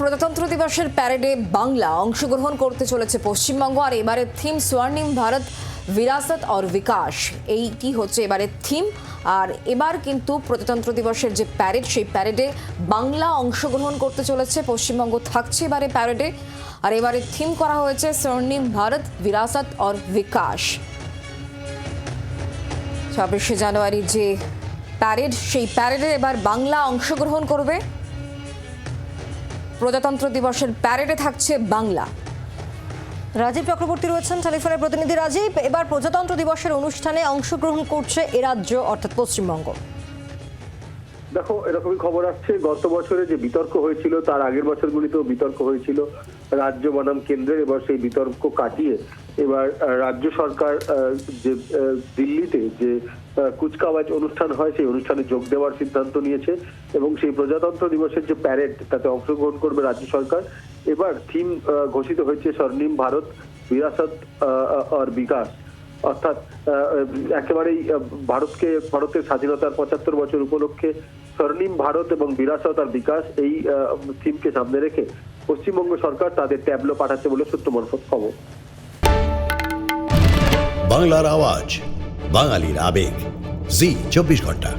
প্রজাতন্ত্র দিবসের প্যারেডে বাংলা অংশগ্রহণ করতে চলেছে পশ্চিমবঙ্গ, আর এবারে থিম স্বর্ণিম ভারত, বিরাসত অর বিকাশ। এইটি হচ্ছে এবারে থিম আর এবার কিন্তু প্রজাতন্ত্র দিবসের যে প্যারেড সেই প্যারেডে বাংলা অংশগ্রহণ করতে চলেছে পশ্চিমবঙ্গ। থাকছে এবারে প্যারেডে আর এবারে থিম করা হয়েছে স্বর্ণিম ভারত, বিরাসত অর বিকাশ। ছাব্বিশে জানুয়ারি যে প্যারেড সেই প্যারেডে এবার বাংলা অংশগ্রহণ করবে। প্রজাতন্ত্র দিবসের প্যারেডে থাকছে বাংলা। রাজীব চক্রবর্তী রয়েছেন টেলিফোনের প্রতিনিধি রাজীব। এবার প্রজাতন্ত্র দিবসের অনুষ্ঠানে অংশগ্রহণ করছে এ রাজ্য, অর্থাৎ পশ্চিমবঙ্গ। দেখো, এরকমই খবর আসছে। গত বছরে যে বিতর্ক হয়েছিল, তার আগের বছরগুলিতেও বিতর্ক হয়েছিল। রাজ্য বনাম কেন্দ্রের এবার সেই বিতর্ক কাটিয়ে এবার রাজ্য সরকার যে দিল্লিতে যে কুচকাওয়াজ অনুষ্ঠান হয়, সেই অনুষ্ঠানে যোগ দেওয়ার সিদ্ধান্ত নিয়েছে এবং সেই প্রজাতন্ত্র দিবসের যে প্যারেড তাতে অংশগ্রহণ করবে রাজ্য সরকার। এবার থিম ঘোষিত হয়েছে স্বর্ণিম ভারত, বিরাসত আর বিকাশ। অর্থাৎ একেবারেই ভারতকে, ভারতের স্বাধীনতার পঁচাত্তর বছর উপলক্ষে স্বর্ণিম ভারত এবং বিরাসত আর বিকাশ এই থিমকে সামনে রেখে পশ্চিমবঙ্গ সরকার তাদের ট্যাবলো পাঠাচ্ছে বলে সূত্র মারফত খবর। বাংলার আওয়াজ, বাঙালির আবেগ। জি, চব্বিশ ঘণ্টা।